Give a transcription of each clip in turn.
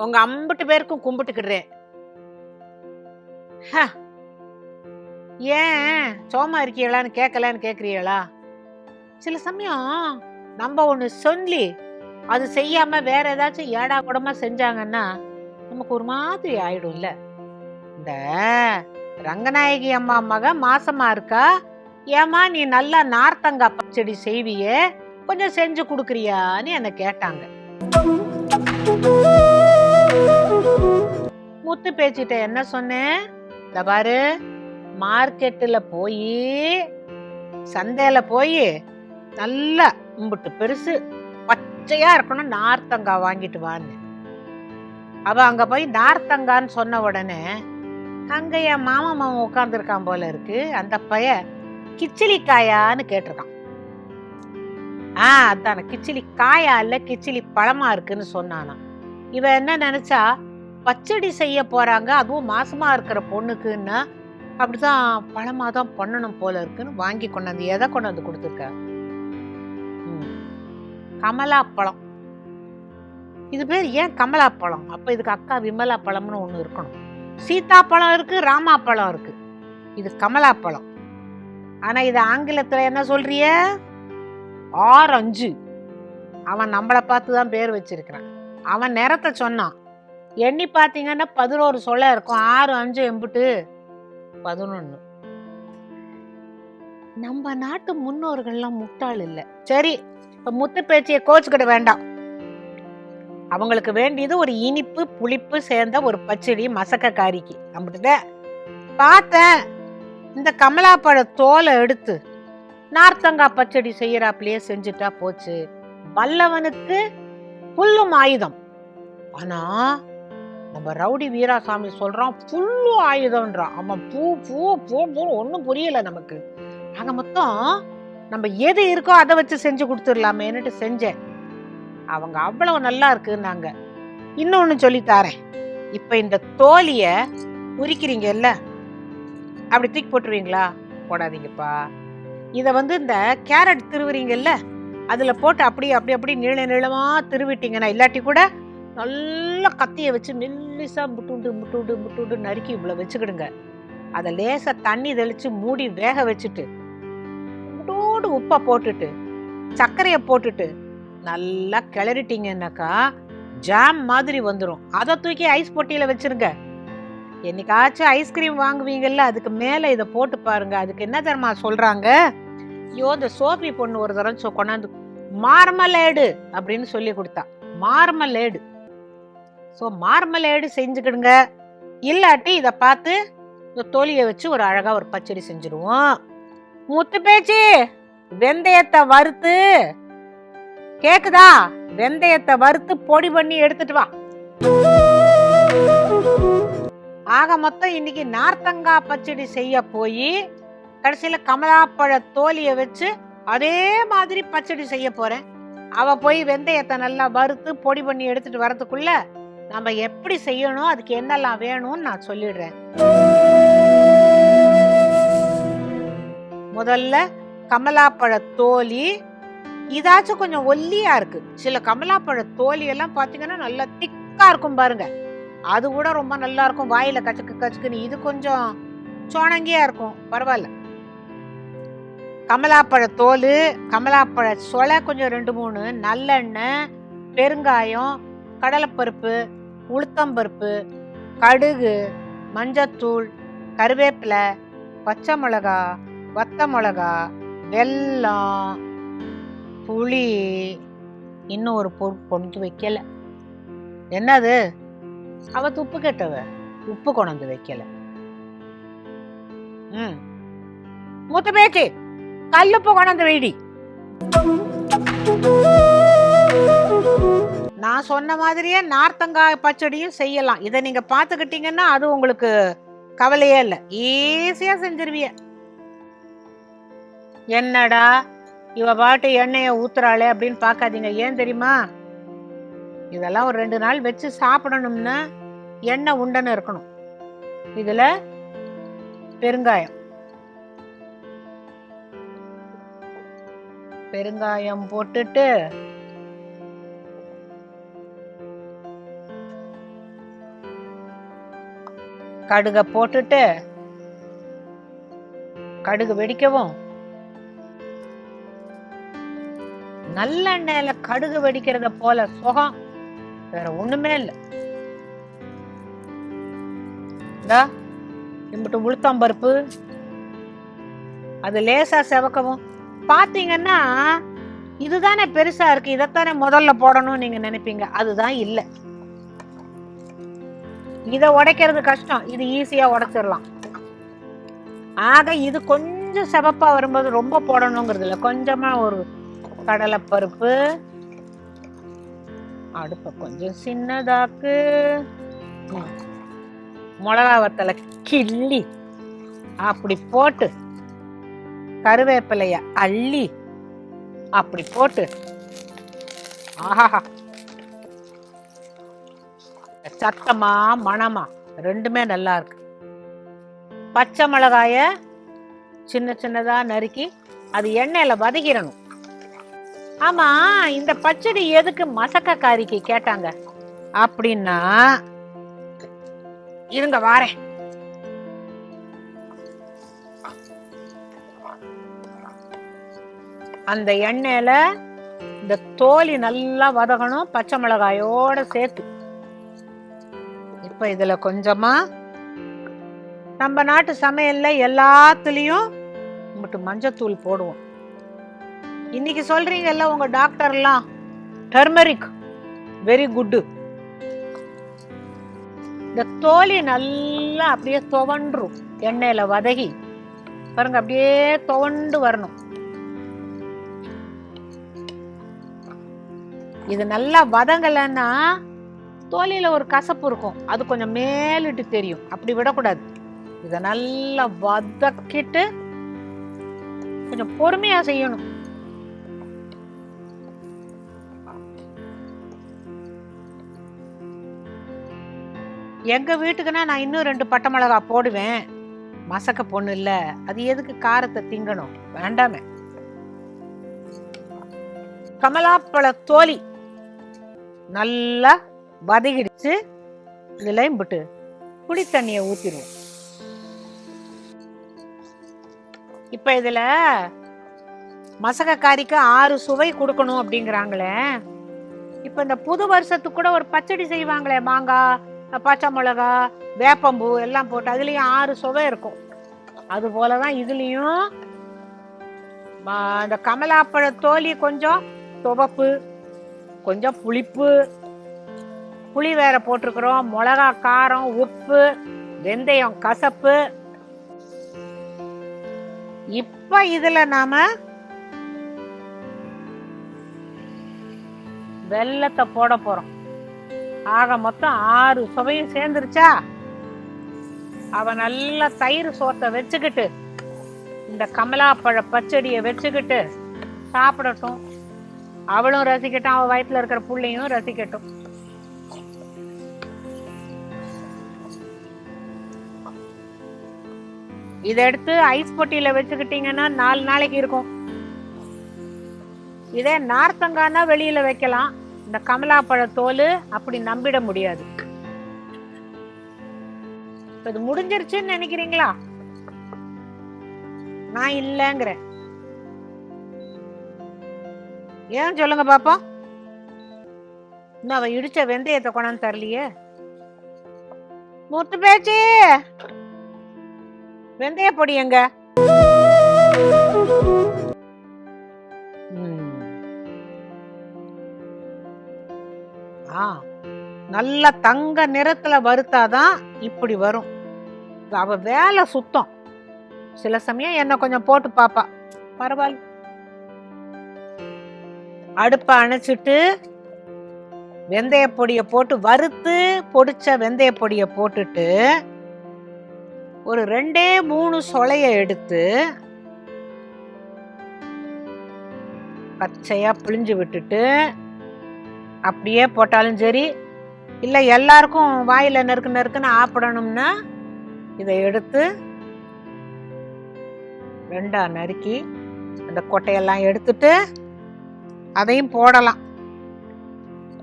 உங்க அம்பட்டு பேருக்கும் கும்பிட்டுக்கிடுறேன். ஹ. ஏன் சோமா இருக்கீங்களான்னு கேட்கலான்னு கேட்குறீங்களா சில சமயம் நம்ம ஒன்று சொல்லி அது செய்யாம வேற ஏதாச்சும் ஏடா கூடமா செஞ்சாங்கன்னா நமக்கு ஒரு மாதிரி ஆயிடும்ல. இந்த ரங்கநாயகி அம்மா மக மாசமா இருக்கா? ஏமா நீ நல்லா நார்த்தங்காய் பச்சடி செய்வியே கொஞ்சம் செஞ்சு கொடுக்குறியான்னு என்னை கேட்டாங்க. முத்து பேச்சிட்ட என்ன சொன்னேன் இந்த பாரு மார்க்கெட்டுல போய் சந்தையில போய் நல்லா கும்பிட்டு பெருசு பச்சையா இருக்கணும் நார்த்தங்காய் வாங்கிட்டு வான்னு. அவ அங்க போய் நார்த்தங்கான்னு சொன்ன உடனே அங்கே என் மாமா மாமன் உட்காந்துருக்கான் போல இருக்கு. அந்த பைய கிச்சிலிக்காயான்னு கேட்டிருக்கான். ஆ அதான கிச்சிலி காயா இல்ல கிச்சிலி பழமா இருக்குன்னு சொன்னானா இவ என்ன நினைச்சா பச்சடி செய்ய போகிறாங்க அதுவும் மாசமாக இருக்கிற பொண்ணுக்குன்னா. அப்படிதான் பழமாக தான் பண்ணணும் போல இருக்குன்னு வாங்கி கொண்டாந்து. எதை கொண்டாந்து கொடுத்துருக்க? கமலா பழம் இது பேர் ஏன் கமலா பழம் அப்போ இதுக்கு அக்கா விமலா பழம்னு ஒன்று இருக்கணும். சீத்தா பழம் இருக்குது ராமா பழம் இருக்குது இது கமலா பழம் ஆனால் இது ஆங்கிலத்தில் என்ன சொல்றிய? ஆரஞ்சு. அவன் நம்மளை பார்த்து தான் பேர் வச்சிருக்கிறான். அவன் நிறத்தை சொன்னான். எண்ணி பார்த்தீங்கன்னா பதினோரு சொல்ல இருக்கும். ஆறு அஞ்சு எம்புட்டு பதினொன்று நம்ம நாட்டு முன்னோர்கள்லாம் முட்டாள் இல்லை. சரி இப்போ முத்து பேச்சியை கோச்சுக்கிட வேண்டாம். அவங்களுக்கு வேண்டியது ஒரு இனிப்பு புளிப்பு சேர்ந்த ஒரு பச்சடி மசக்க காரிக்கு நம்மகிட்ட பார்த்தேன். இந்த கமலாப்பழ தோலை எடுத்து நார்த்தங்காய் பச்சடி செய்யறாப்லயே செஞ்சுட்டா போச்சு. வல்லவனுக்கு புல்லும் ஆயுதம். ஆனா நம்ம ரவுடி வீராசாமி சொல்றான் ஃபுல்லு ஆயுதம்ன்றான். அவன் பூ பூ பூ பூ ஒன்றும் புரியல நமக்கு. ஆக மொத்தம் நம்ம எது இருக்கோ அதை வச்சு செஞ்சு கொடுத்துடலாமேன்னுட்டு செஞ்சேன். அவங்க அவ்வளவு நல்லா இருக்குன்னாங்க. இன்னொன்று சொல்லித்தாரேன் இப்போ இந்த தோலியை உரிக்கிறீங்கல்ல அப்படி தூக்கி போட்டுருவீங்களா? போடாதீங்கப்பா. இதை வந்து இந்த கேரட் திருவுறீங்கல்ல அதில் போட்டு அப்படி அப்படி அப்படி நீள நீளமாக திருவிட்டீங்கன்னா இல்லாட்டி கூட நல்லா கத்தியை வச்சு மெல்லிசா முட்டுண்டு முட்டுண்டு முட்டுண்டு நறுக்கி இவ்வளோ வச்சுக்கிடுங்க. அதை லேசாக தண்ணி தெளித்து மூடி வேக வச்சுட்டு முட்டோடு உப்பை போட்டுட்டு சர்க்கரையை போட்டுட்டு நல்லா கிளறிட்டீங்கன்னாக்கா ஜாம் மாதிரி வந்துடும் அதை தூக்கி ஐஸ் பொட்டியில் வச்சுருங்க. என்னைக்காச்சும் ஐஸ்கிரீம் வாங்குவீங்கல்ல அதுக்கு மேலே இதை போட்டு பாருங்க. அதுக்கு என்ன தரமா சொல்கிறாங்க ஐயோ இந்த சோஃபி பொண்ணு ஒரு தரம் சொ- கொண்டாந்து மார்மலேடு அப்படின்னு சொல்லி கொடுத்தா. மார்மலேடு. ஸோ மார்மலேடு செஞ்சுக்கிடுங்க. இல்லாட்டி இதை பார்த்து இந்த தோலியை வச்சு ஒரு அழகாக ஒரு பச்சடி செஞ்சுருவோம். முத்து பேச்சு வெந்தயத்தை வறுத்து. கேக்குதா? வெந்தயத்தை வறுத்து பொடி பண்ணி எடுத்துட்டு வா. ஆக மொத்தம் இன்னைக்கு நார்த்தங்காய் பச்சடி செய்ய போய் கடைசியில கமலாப்பழ தோலியை வச்சு அதே மாதிரி பச்சடி செய்ய போறேன். அவ போய் வெந்தயத்தை நல்லா வறுத்து பொடி பண்ணி எடுத்துட்டு வரதுக்குள்ள நம்ம எப்படி செய்யணும் அதுக்கு என்னெல்லாம் வேணும்னு நான் சொல்லிடுறேன். முதல்ல கமலாப்பழ தோலி இதாச்சும் கொஞ்சம் ஒல்லியா இருக்கு. சில கமலாப்பழ தோலி எல்லாம் பாத்தீங்கன்னா நல்லா திக்கா இருக்கும் பாருங்க. அது கூட ரொம்ப நல்லா இருக்கும். வாயில கச்சக்கு கச்சக்குன்னு இது கொஞ்சம் சோணங்கியா இருக்கும். பரவாயில்ல. கமலாப்பழ தோல் கமலாப்பழ சொலை கொஞ்சம் ரெண்டு மூணு நல்லெண்ணெய் பெருங்காயம் கடலைப்பருப்பு உளுத்தம்பருப்பு கடுகு மஞ்சத்தூள் கருவேப்பிலை பச்சை மிளகா வத்த மிளகா வெல்லம் புளி. இன்னும் ஒரு பொருள் கொண்டு வைக்கல. என்னது? அவ உப்பு கேட்டவ. உப்பு கொண்டு வைக்கல. ம். மூத்த பேச்சு கல்லுப்பு கொண்டாந்து வைடி. நான் சொன்ன மாதிரியே நார்த்தங்காய் பச்சடியும் செய்யலாம். இதை நீங்கள் பார்த்துக்கிட்டீங்கன்னா அது உங்களுக்கு கவலையே இல்லை. ஈஸியாக செஞ்சிருவிய என்னடா? இவ பாட்டு எண்ணெயை ஊத்துறாளே அப்படின்னு பார்க்காதீங்க. ஏன் தெரியுமா? இதெல்லாம் ஒரு ரெண்டு நாள் வச்சு சாப்பிடணும்னா எண்ணெய் உண்டன்னு இருக்கணும். இதில் பெருங்காயம். பெருங்காயம் போட்டுட்டு கடுகை போட்டுட்டு கடுகு வெடிக்கவும். நல்லெண்ணெயில கடுகு வெடிக்கிறத போல சுகம். வேற ஒண்ணுமே இல்லை. இந்தா இம்பிட்டு உளுத்தம் பருப்பு. அது லேசா செவக்கவும். பாத்தீங்கன்னா இதுதானே பெருசா இருக்கு. இதைத்தானே முதல்ல போடணும்னு நீங்க நினைப்பீங்க. அதுதான் இல்லை. இதை உடைக்கிறது கஷ்டம். இது ஈஸியாக உடைச்சிடலாம். ஆக இது கொஞ்சம் சிவப்பாக வரும்போது ரொம்ப போடணுங்கிறது இல்லை கொஞ்சமாக ஒரு கடலைப்பருப்பு அடுப்பை கொஞ்சம் சின்னதாக்கு மிளகா வத்தலை கிள்ளி அப்படி போட்டு கருவேப்பிலைய அள்ளி அப்படி போட்டு ஆஹா சத்தமா மணமா. ரெண்டுமே நல்லா இருக்கு. பச்சை மிளகாய சின்ன சின்னதாக நறுக்கி அது எண்ணெயில் வதக்கிடணும். ஆமாம் இந்த பச்சடி எதுக்கு மசக்கக்காரிக்கு கேட்டாங்க? அப்படின்னா இருங்க வாரேன். அந்த எண்ணெயில இந்த தோலி நல்லா வதகணும் பச்சை மிளகாயோட சேர்த்து. இப்ப இதுல கொஞ்சமா நம்ம நாட்டு சமையல்ல எல்லாத்துலயும் மட்டும் மஞ்சத்தூள் போடுவோம். இன்னைக்கு சொல்றீங்கல்ல உங்க டாக்டர்லாம் டர்மரிக் வெரி குட் இந்த தோலி நல்லா அப்படியே துவண்டும் எண்ணெயில வதகி. பாருங்க அப்படியே துவண்டு வரணும். இது நல்லா வதங்கலைன்னா தோலியில ஒரு கசப்பு இருக்கும். அது கொஞ்சம் மேலிட்டு தெரியும். அப்படி விடக்கூடாது. இதை நல்லா வதக்கிட்டு கொஞ்சம் பொறுமையா செய்யணும். எங்க வீட்டுக்குன்னா நான் இன்னும் ரெண்டு பட்டை மிளகா போடுவேன். மசக்க பொண்ணு இல்ல. அது எதுக்கு காரத்தை திங்கணும்? வேண்டாமே. கமலாப்பழ தோலி. நல்லா வதகிடிச்சு. இதுல போட்டு புளி தண்ணியை ஊற்றிடுவோம் இப்போ இதில் மசகக்காரிக்கு ஆறு சுவை கொடுக்கணும் அப்படிங்கிறாங்களே. இப்போ இந்த புது வருஷத்துக்கு கூட ஒரு பச்சடி செய்வாங்களே மாங்காய் பச்சை மிளகா வேப்பம்பூ எல்லாம் போட்டு அதுலேயும் ஆறு சுவை இருக்கும். அது தான் இதுலேயும் ம- இந்த கமலாப்பழ தோலி கொஞ்சம் துவப்பு கொஞ்சம் புளிப்பு புளி வேற போட்டிருக்கிறோம். மிளகா காரம் உப்பு வெந்தயம் கசப்பு. இப்ப இதுல நாம வெல்லத்தை போட போறோம். ஆக மொத்தம் ஆறு சுவையும் சேர்ந்துருச்சா? அவ நல்ல தயிர் சோத்தை வச்சுக்கிட்டு இந்த கமலாப்பழ பச்சடியை வச்சுக்கிட்டு சாப்பிடட்டும். அவளும் ரசிக்கட்டும். அவள் வயிற்றுல இருக்கிற புள்ளையும் ரசிக்கட்டும். இதை எடுத்து ஐஸ் பொட்டியில வச்சுக்கிட்டீங்கன்னா நாலு நாளைக்கு இருக்கும். இதே நார்த்தங்கானா வெளியில வைக்கலாம். இந்த கமலாப்பழ தோல் அப்படி நம்பிட முடியாது. இப்ப இது முடிஞ்சிருச்சுன்னு நினைக்கிறீங்களா? நான் இல்லைங்கிறேன். ஏன் சொல்லுங்க பாப்போம்? இன்னும் அவ இடிச்ச வெந்தயத்தை கொண்டாந்து தரலையே. முத்து பேச்சு! வெந்தய பொடி எங்க? நல்ல தங்க நிறத்துல வறுத்தாதான் இப்படி வரும். அவ வேலை சுத்தம். சில சமயம் என்ன கொஞ்சம் போட்டு பாப்பா. பரவாயில்ல. அடுப்பை அணைச்சிட்டு வெந்தய பொடியை போட்டு வறுத்து பொடிச்ச வெந்தய பொடியை போட்டுட்டு ஒரு ரெண்டே மூணு சொலைய எடுத்து பச்சையா பிழிஞ்சு விட்டுட்டு அப்படியே போட்டாலும் சரி இல்லை எல்லாருக்கும் வாயில் நெருக்கு நெருக்குன்னு ஆப்பிடணும்னா இதை எடுத்து ரெண்டா நறுக்கி அந்த கொட்டையெல்லாம் எடுத்துட்டு அதையும் போடலாம்.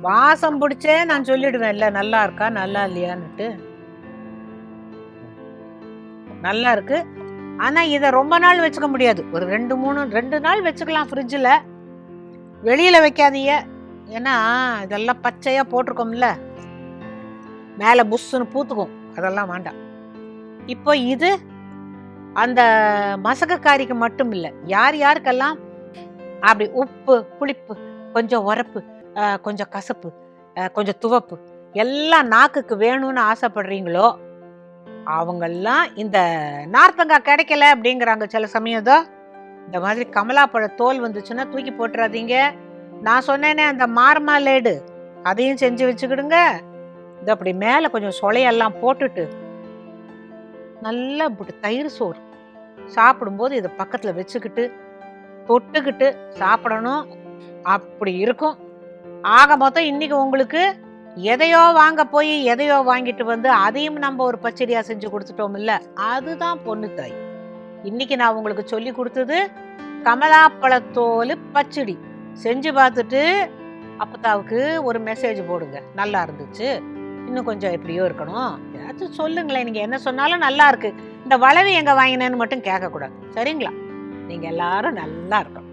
வாசம் பிடிச்சே நான் சொல்லிடுவேன் இல்லை நல்லா இருக்கா நல்லா இல்லையான்னுட்டு. நல்லா இருக்கு ஆனால் இதை ரொம்ப நாள் வச்சுக்க முடியாது. ஒரு ரெண்டு மூணு ரெண்டு நாள் வச்சுக்கலாம் ஃப்ரிட்ஜில் வெளியில் வைக்காதீங்க. ஏன்னா இதெல்லாம் பச்சையாக போட்டிருக்கோம்ல. மேலே புஷ்ஷுன்னு பூத்துக்கும். அதெல்லாம் வேண்டாம். இப்போ இது அந்த மசகக்காரிக்கு மட்டும் இல்லை. யார் யாருக்கெல்லாம்? அப்படி உப்பு புளிப்பு கொஞ்சம் உரப்பு கொஞ்சம் கசப்பு கொஞ்சம் துவப்பு எல்லாம் நாக்குக்கு வேணும்னு ஆசைப்படுறீங்களோ அவங்கெல்லாம் இந்த நார்த்தங்காய் கிடைக்கல அப்படிங்கிறாங்க சில சமயம் இதோ. இந்த மாதிரி கமலாப்பழ தோல் வந்துச்சுன்னா தூக்கி போட்டுறாதீங்க. நான் சொன்னேனே அந்த மார்மாலேடு அதையும் செஞ்சு வச்சுக்கிடுங்க. இது அப்படி மேலே கொஞ்சம் சொலையெல்லாம் போட்டுட்டு நல்லா இப்படி தயிர் சோறு சாப்பிடும்போது இதை பக்கத்தில் வச்சுக்கிட்டு தொட்டுக்கிட்டு சாப்பிடணும். அப்படி இருக்கும். ஆக மொத்தம் இன்னைக்கு உங்களுக்கு எதையோ வாங்க போய் எதையோ வாங்கிட்டு வந்து அதையும் நம்ம ஒரு பச்சடியா செஞ்சு கொடுத்துட்டோம் இல்ல அதுதான் பொண்ணு தாய். இன்னைக்கு நான் உங்களுக்கு சொல்லி கொடுத்தது கமலாப்பழத்தோல் பச்சடி. செஞ்சு பார்த்துட்டு அப்பத்தாவுக்கு ஒரு மெசேஜ் போடுங்க. நல்லா இருந்துச்சு. இன்னும் கொஞ்சம் எப்படியோ இருக்கணும். ஏதாச்சும் சொல்லுங்களேன். நீங்க என்ன சொன்னாலும் நல்லா இருக்கு. இந்த வளவி எங்க வாங்கினேன்னு மட்டும் கேட்கக்கூடாது. சரிங்களா? நீங்க எல்லாரும் நல்லா இருக்கணும்.